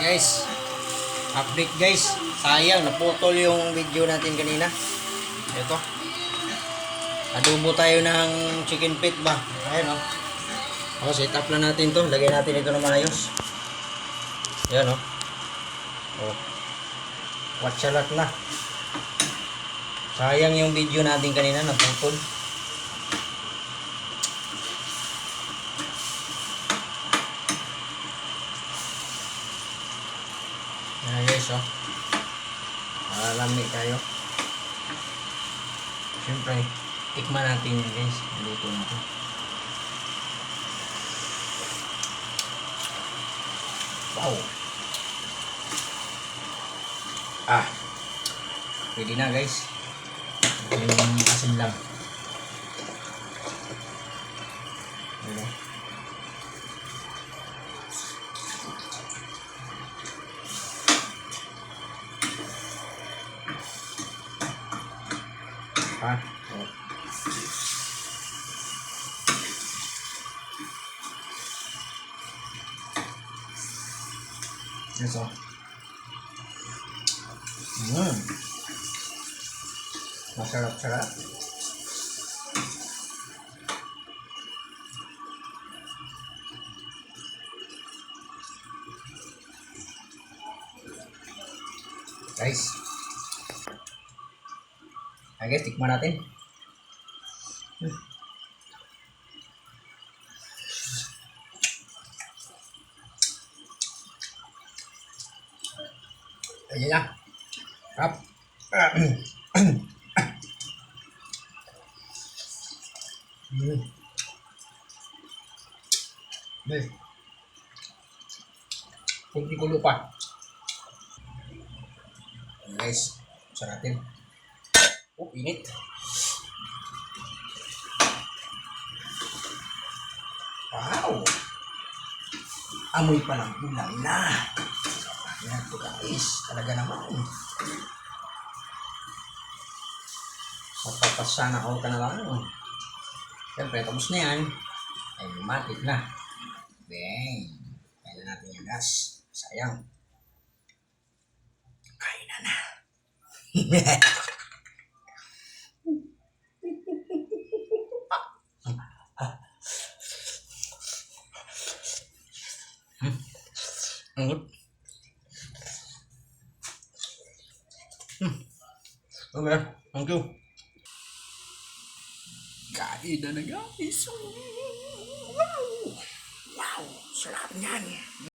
guys. Update guys. Sayang, naputol yung video natin kanina. Ito. Adobo tayo ng chicken pit ba? Ayan o. Oh. set up na natin to. Lagay natin ito na maayos. Ayan o. Oh. Watch a lot na. Sayang yung video natin kanina, naputol. Ayan guys, oh. Malalami tayo. Siyempre, tikman natin yun guys. Luto na to. Wow. Ah. Pwede na guys. Yung asin lang. Ano? Ha? Oh. Yes, oh. Mm. Masarap-sarap. Guys. Ay guys, tikman natin. Hmm. Ayan na. Kap. Hmm. Kunti ko lupa. Guys, saratin. Oh, init. Wow! Amoy pa lang ulam na. Yan po guys. Talaga naman. Mapapasana all ka na lang. Siyempre, tapos na yan. Ay, matik na. Bang! Kailan natin yung gas. Sayang. Kain na na. Ang Hmm. Okay, thank you. Kain na na guys. Wow! Wow! Sarap niyan.